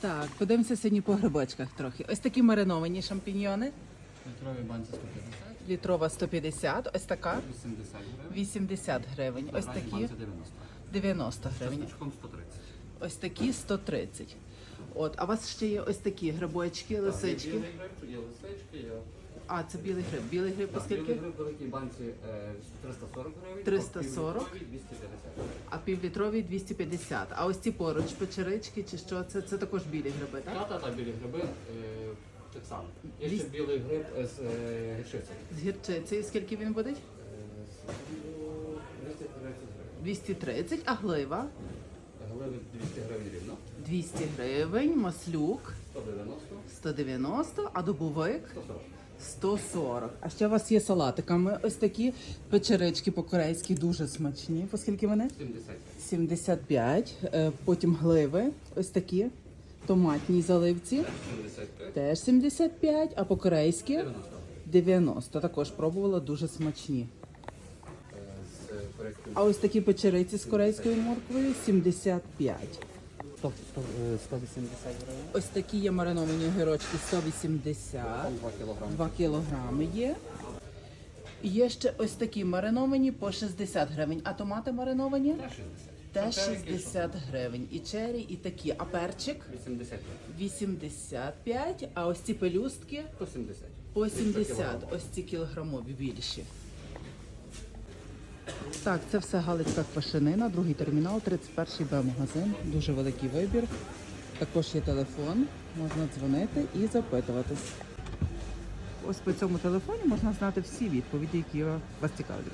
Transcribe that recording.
Так, подивимося сьогодні по грибочках трохи. Ось такі мариновані шампіньйони. Літрові банці 150, Літрова 150, ось така 80 гривень. 80 гривень. Ось такі 90. 90 гривень. чесничком 130. Ось такі 130. От, а у вас ще є ось такі грибочки, Так, лисички. Є білий гриб, є лисички, є... А, це білий гриб. Білий гриб по білий гриб в великій банці е, 340 гривень. 340. а півлітровій 250 гривень. А півлітрові 250. А ось ці поруч печерички чи що? Це, це також білі гриби, так? Та, та, білі гриби е, так само. Є ще білий гриб з е, гірчицею. З гірчицею скільки він буде? Е, з, ну, 230 гривень. 230, а глива? Гливи 200 гривень рівно. 200 гривень, маслюк 190, 190, а добовик 140. 140. А ще у вас є салатиками. Ось такі печерички по-корейськи дуже смачні. По скільки вони? 75. 75. Е, Потім гливи, ось такі. Томатні заливці. 75. Теж 75, а по-корейськи 90. 90. Також пробувала дуже смачні. А ось такі печериці з корейською морквою 75. 180 гривень. Ось такі є мариновані огірочки 180. 2 кілограми. 2 кілограми є. Є ще ось такі мариновані по 60 гривень. А томати мариновані? Та 60. Теж 60 гривень. І чері, і такі. А перчик 85. 85. А ось ці пелюстки 170. по 70. Ось ці кілограмові більші. Так, це все Галицька квашенина, другий термінал, 31-й Б-магазин. Дуже великий вибір. Також є телефон, можна дзвонити і запитуватись. Ось по цьому телефоні можна знати всі відповіді, які вас цікавлять.